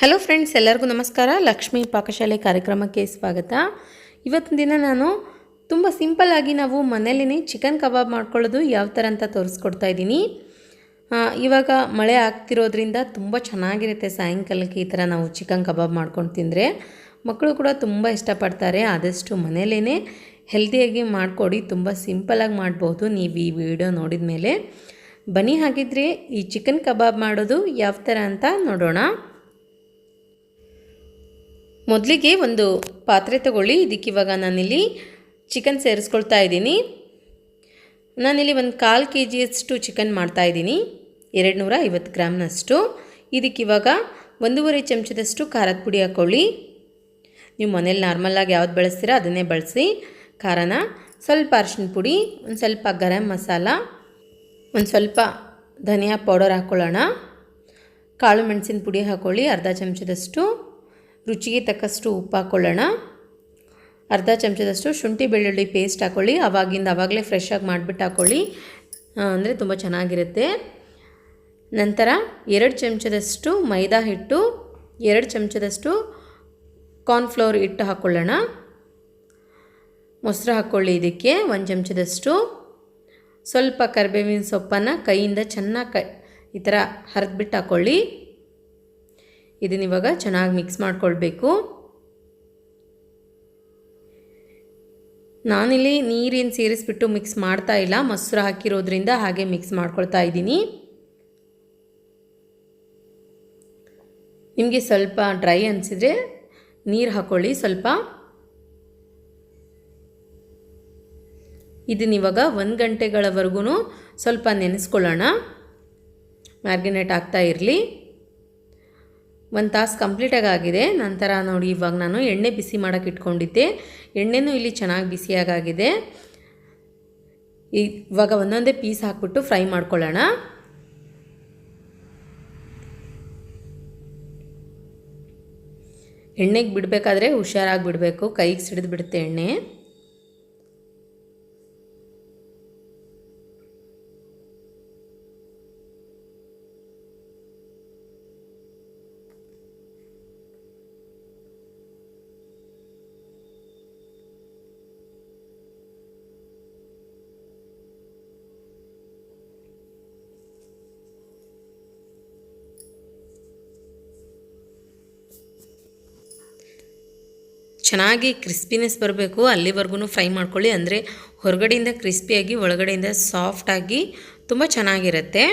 Hello friends ಎಲ್ಲರಿಗೂ ನಮಸ್ಕಾರ. ಲಕ್ಷ್ಮೀ ಪಾಕಶಾಲೆ ಕಾರ್ಯಕ್ರಮಕ್ಕೆ ಸ್ವಾಗತ. ಇವತ್ತಿನ ದಿನ ನಾನು ತುಂಬ ಸಿಂಪಲ್ಲಾಗಿ ನಾವು ಮನೇಲಿನೇ ಚಿಕನ್ ಕಬಾಬ್ ಮಾಡ್ಕೊಳ್ಳೋದು ಯಾವ ಥರ ಅಂತ ತೋರಿಸ್ಕೊಡ್ತಾ ಇದ್ದೀನಿ. ಇವಾಗ ಮಳೆ ಆಗ್ತಿರೋದ್ರಿಂದ ತುಂಬ ಚೆನ್ನಾಗಿರುತ್ತೆ ಸಾಯಂಕಾಲಕ್ಕೆ ಈ ಥರ ನಾವು ಚಿಕನ್ ಕಬಾಬ್ ಮಾಡ್ಕೊಂಡು ತಿಂದರೆ. ಮಕ್ಕಳು ಕೂಡ ತುಂಬ ಇಷ್ಟಪಡ್ತಾರೆ. ಆದಷ್ಟು ಮನೇಲೇ ಹೆಲ್ದಿಯಾಗಿ ಮಾಡಿಕೊಡಿ, ತುಂಬ ಸಿಂಪಲಾಗಿ ಮಾಡ್ಬೋದು. ನೀವು ಈ ವಿಡಿಯೋ ನೋಡಿದ ಮೇಲೆ ಬನ್ನಿ. ಹಾಗಿದ್ರೆ ಈ ಚಿಕನ್ ಕಬಾಬ್ ಮಾಡೋದು ಯಾವ ಥರ ಅಂತ ನೋಡೋಣ. ಮೊದಲಿಗೆ ಒಂದು ಪಾತ್ರೆ ತಗೊಳ್ಳಿ. ಇದಕ್ಕೆ ಇವಾಗ ನಾನಿಲ್ಲಿ ಚಿಕನ್ ಸೇರಿಸ್ಕೊಳ್ತಾ ಇದ್ದೀನಿ. ನಾನಿಲ್ಲಿ ಒಂದು ಕಾಲು ಕೆ ಜಿಯಷ್ಟು ಚಿಕನ್ ಮಾಡ್ತಾಯಿದ್ದೀನಿ ಎರಡು ನೂರ ಐವತ್ತು ಗ್ರಾಮ್ನಷ್ಟು. ಇದಕ್ಕೆ ಇವಾಗ ಒಂದೂವರೆ ಚಮಚದಷ್ಟು ಖಾರದ ಪುಡಿ ಹಾಕ್ಕೊಳ್ಳಿ ನೀವು ಮನೇಲಿ ನಾರ್ಮಲ್ಲಾಗಿ ಯಾವ್ದು ಬಳಸ್ತೀರಾ ಅದನ್ನೇ ಬಳಸಿ. ಖಾರನ ಸ್ವಲ್ಪ ಅರಿಶಿನ ಪುಡಿ, ಒಂದು ಸ್ವಲ್ಪ ಗರಂ ಮಸಾಲ, ಒಂದು ಸ್ವಲ್ಪ ಧನಿಯಾ ಪೌಡರ್ ಹಾಕ್ಕೊಳ್ಳೋಣ ಕಾಳು ಮೆಣಸಿನ ಪುಡಿ ಹಾಕ್ಕೊಳ್ಳಿ ಅರ್ಧ ಚಮಚದಷ್ಟು. ರುಚಿಗೆ ತಕ್ಕಷ್ಟು ಉಪ್ಪು ಹಾಕ್ಕೊಳ್ಳೋಣ ಅರ್ಧ ಚಮಚದಷ್ಟು ಶುಂಠಿ ಬೆಳ್ಳುಳ್ಳಿ ಪೇಸ್ಟ್ ಹಾಕ್ಕೊಳ್ಳಿ ಅವಾಗಿಂದ ಅವಾಗಲೇ ಫ್ರೆಶ್ ಮಾಡಿಬಿಟ್ಟು ಹಾಕ್ಕೊಳ್ಳಿ ಅಂದರೆ ತುಂಬ ಚೆನ್ನಾಗಿರುತ್ತೆ. ನಂತರ ಎರಡು ಚಮಚದಷ್ಟು ಮೈದಾ ಹಿಟ್ಟು, ಎರಡು ಚಮಚದಷ್ಟು ಕಾರ್ನ್ಫ್ಲೋರ್ ಹಿಟ್ಟು ಹಾಕ್ಕೊಳ್ಳೋಣ ಮೊಸರು ಹಾಕ್ಕೊಳ್ಳಿ ಇದಕ್ಕೆ. ಒಂದು ಚಮಚದಷ್ಟು ಸ್ವಲ್ಪ ಕರಿಬೇವಿನ ಸೊಪ್ಪನ್ನು ಕೈಯಿಂದ ಚೆನ್ನಾಗಿ ಕ ಈ ಥರ ಹರಿದ್ಬಿಟ್ಟು ಹಾಕ್ಕೊಳ್ಳಿ ಇದನ್ನ ಇವಾಗ ಚೆನ್ನಾಗಿ ಮಿಕ್ಸ್ ಮಾಡಿಕೊಳ್ಬೇಕು. ನಾನಿಲ್ಲಿ ನೀರಿನ ಸೇರಿಸ್ಬಿಟ್ಟು ಮಿಕ್ಸ್ ಮಾಡ್ತಾ ಇಲ್ಲ, ಮೊಸರು ಹಾಕಿರೋದ್ರಿಂದ ಹಾಗೆ ಮಿಕ್ಸ್ ಮಾಡ್ಕೊಳ್ತಾ ಇದ್ದೀನಿ. ನಿಮಗೆ ಸ್ವಲ್ಪ ಡ್ರೈ ಅನಿಸಿದರೆ ನೀರು ಹಾಕ್ಕೊಳ್ಳಿ ಸ್ವಲ್ಪ. ಇದನ್ನ ಇವಾಗ ಒಂದು ಗಂಟೆಗಳವರೆಗೂ ಸ್ವಲ್ಪ ನೆನೆಸ್ಕೊಳ್ಳೋಣ. ಮ್ಯಾರ್ಗಿನೇಟ್ ಆಗ್ತಾ ಇರಲಿ. ಒಂದು ತಾಸು ಕಂಪ್ಲೀಟಾಗಿ ಆಗಿದೆ ನಂತರ ನೋಡಿ, ಇವಾಗ ನಾನು ಎಣ್ಣೆ ಬಿಸಿ ಮಾಡೋಕ್ಕೆ ಇಟ್ಕೊಂಡಿದ್ದೆ. ಎಣ್ಣೆನೂ ಇಲ್ಲಿ ಚೆನ್ನಾಗಿ ಬಿಸಿಯಾಗಾಗಿದೆ. ಇವಾಗ ಒಂದೊಂದೇ ಪೀಸ್ ಹಾಕ್ಬಿಟ್ಟು ಫ್ರೈ ಮಾಡ್ಕೊಳ್ಳೋಣ. ಎಣ್ಣೆಗೆ ಬಿಡಬೇಕಾದ್ರೆ ಹುಷಾರಾಗಿ ಬಿಡಬೇಕು. ಕೈಗೆ ಸಿಡಿದು ಬಿಡುತ್ತೆ ಎಣ್ಣೆ. ಚೆನ್ನಾಗಿ ಕ್ರಿಸ್ಪಿನೆಸ್ ಬರಬೇಕು ಅಲ್ಲಿವರೆಗೂ ಫ್ರೈ ಮಾಡ್ಕೊಳ್ಳಿ. ಅಂದರೆ ಹೊರಗಡೆಯಿಂದ ಕ್ರಿಸ್ಪಿಯಾಗಿ ಒಳಗಡೆಯಿಂದ ಸಾಫ್ಟಾಗಿ ತುಂಬ ಚೆನ್ನಾಗಿರುತ್ತೆ.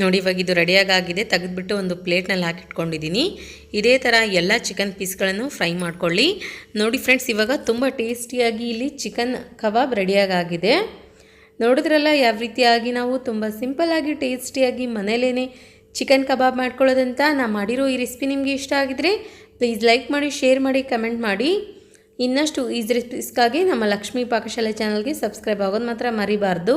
ನೋಡಿ, ಇವಾಗ ಇದು ರೆಡಿಯಾಗಾಗಿದೆ. ತೆಗೆದುಬಿಟ್ಟು ಒಂದು ಪ್ಲೇಟ್ನಲ್ಲಿ ಹಾಕಿಟ್ಕೊಂಡಿದ್ದೀನಿ. ಇದೇ ಥರ ಎಲ್ಲ ಚಿಕನ್ ಪೀಸ್ಗಳನ್ನು ಫ್ರೈ ಮಾಡ್ಕೊಳ್ಳಿ. ನೋಡಿ ಫ್ರೆಂಡ್ಸ್, ಇವಾಗ ತುಂಬ ಟೇಸ್ಟಿಯಾಗಿ ಇಲ್ಲಿ ಚಿಕನ್ ಕಬಾಬ್ ರೆಡಿಯಾಗಾಗಿದೆ. ನೋಡಿದ್ರಲ್ಲ, ಯಾವ ರೀತಿಯಾಗಿ ನಾವು ತುಂಬ ಸಿಂಪಲ್ಲಾಗಿ, ಟೇಸ್ಟಿಯಾಗಿ ಮನೇಲೇ ಚಿಕನ್ ಕಬಾಬ್ ಮಾಡ್ಕೊಳ್ಳೋದಂತ ನಾ ಮಾಡಿರೋ ಈ ರೆಸಿಪಿ ನಿಮಗೆ ಇಷ್ಟ ಆಗಿದ್ರೆ ಪ್ಲೀಸ್ ಲೈಕ್ ಮಾಡಿ, ಶೇರ್ ಮಾಡಿ, ಕಮೆಂಟ್ ಮಾಡಿ. ಇನ್ನಷ್ಟು ಈಸ್ ರೆಸಿಪೀಸ್ಗಾಗಿ ನಮ್ಮ ಲಕ್ಷ್ಮೀ ಪಾಕಶಾಲೆ ಚಾನಲ್ಗೆ ಸಬ್ಸ್ಕ್ರೈಬ್ ಆಗೋದು ಮಾತ್ರ ಮರಿಬಾರ್ದು.